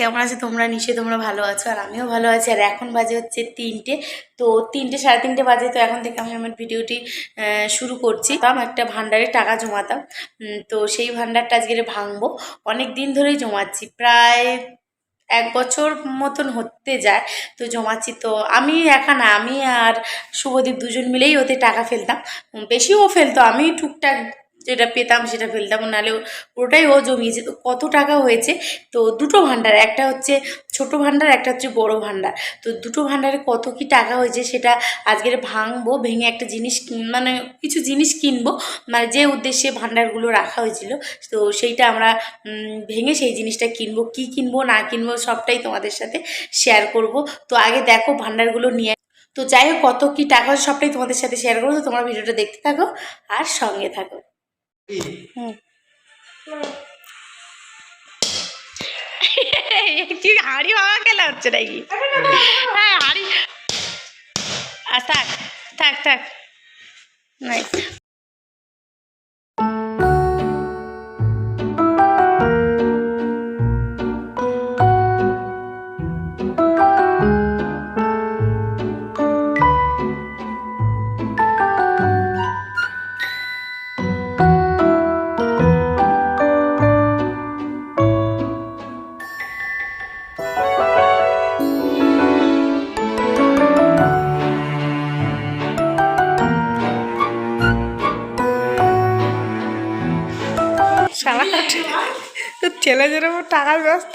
কেমন আছে? তোমরা নিশ্চয়ই তোমরা ভালো আছো আর আমিও ভালো আছি। আর এখন বাজে হচ্ছে তিনটে। তো তিনটে, সাড়ে তিনটে বাজে, তো এখন থেকে আমি আমার ভিডিওটি শুরু করছি। আমি একটা ভান্ডারে টাকা জমাতাম। তো সেই ভান্ডারটা আজকে ভাঙবো। অনেক দিন ধরেই জমাচ্ছি। প্রায় এক বছর মতন হতে যায় তো জমাচ্ছি। তো আমি একা না, আমি আর শুভদীপ দুজন মিলেই ওতে টাকা ফেলতাম। বেশিও ফেলতো। আমি টুকটাক যেটা পেতাম সেটা ফেলতাম, নাহলে পুরোটাই ও জমিয়েছে। তো কত টাকা হয়েছে? তো দুটো ভান্ডার, একটা হচ্ছে ছোট ভান্ডার, একটা হচ্ছে বড় ভান্ডার। তো দুটো ভান্ডারে কত কি টাকা হয়েছে সেটা আজকের ভাঙবো, ভেঙে একটা জিনিস মানে কিছু জিনিস কিনবো। মানে যে উদ্দেশ্যে ভান্ডারগুলো রাখা হয়েছিল, তো সেইটা আমরা ভেঙে সেই জিনিসটা কিনবো। কি কিনবো, না কিনবো, সবটাই তোমাদের সাথে শেয়ার করব। তো আগে দেখো ভান্ডারগুলো নিয়ে তো যাই হোক, কত কি টাকা সবটাই তোমাদের সাথে শেয়ার করব। তো তোমরা ভিডিওটা দেখতে থাকো আর সঙ্গে থাকো। হুম কি হাড়ি ভাঙা খেলা হচ্ছে নাকি হ্যাঁ হাড়ি আর থাক থাক থাক নাই সারা তো ছেলে যেরকম টাকার ব্যস্ত।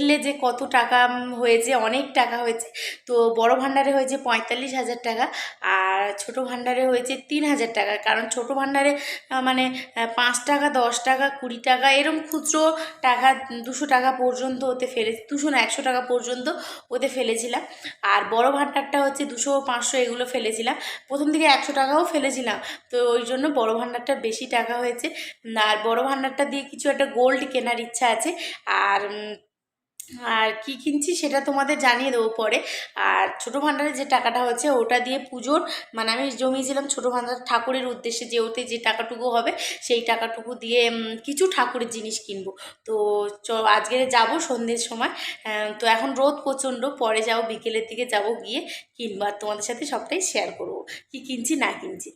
দেখলে যে কত টাকা হয়েছে, অনেক টাকা হয়েছে। তো বড় ভাণ্ডারে হয়েছে পঁয়তাল্লিশ হাজার টাকা, আর ছোট ভাণ্ডারে হয়েছে তিন হাজার টাকা। কারণ ছোট ভাণ্ডারে মানে পাঁচ টাকা, দশ টাকা, কুড়ি টাকা, এরম খুচরো টাকা, দুশো টাকা পর্যন্ত ওতে ফেলে, দুশো না একশো টাকা পর্যন্ত ওতে ফেলেছিলাম। আর বড় ভাণ্ডারটা হচ্ছে দুশো, পাঁচশো এগুলো ফেলেছিলাম। প্রথম দিকে একশো টাকাও ফেলেছিলাম। তো ওই জন্য বড় ভাণ্ডারটা বেশি টাকা হয়েছে। আর বড় ভাণ্ডারটা দিয়ে কিছু একটা গোল্ড কেনার ইচ্ছা আছে। আর আর কি কিনছি সেটা তোমাদের জানিয়ে দেবো পরে। আর ছোটো ভাণ্ডারে যে টাকাটা হচ্ছে, ওটা দিয়ে পুজোর মানে আমি জমিয়েছিলাম ছোটো ভাণ্ডার ঠাকুরের উদ্দেশ্যে যে ওতে যে টাকাটুকু হবে, সেই টাকাটুকু দিয়ে কিছু ঠাকুরের জিনিস কিনবো। তো চ, আজকে যাব সন্ধ্যের সময়। তো এখন রোদ প্রচণ্ড, পরে যাব বিকেলের দিকে যাব গিয়ে কিনবো। আর তোমাদের সাথে সবটাই শেয়ার করব, কি কিনছি না কিনছি।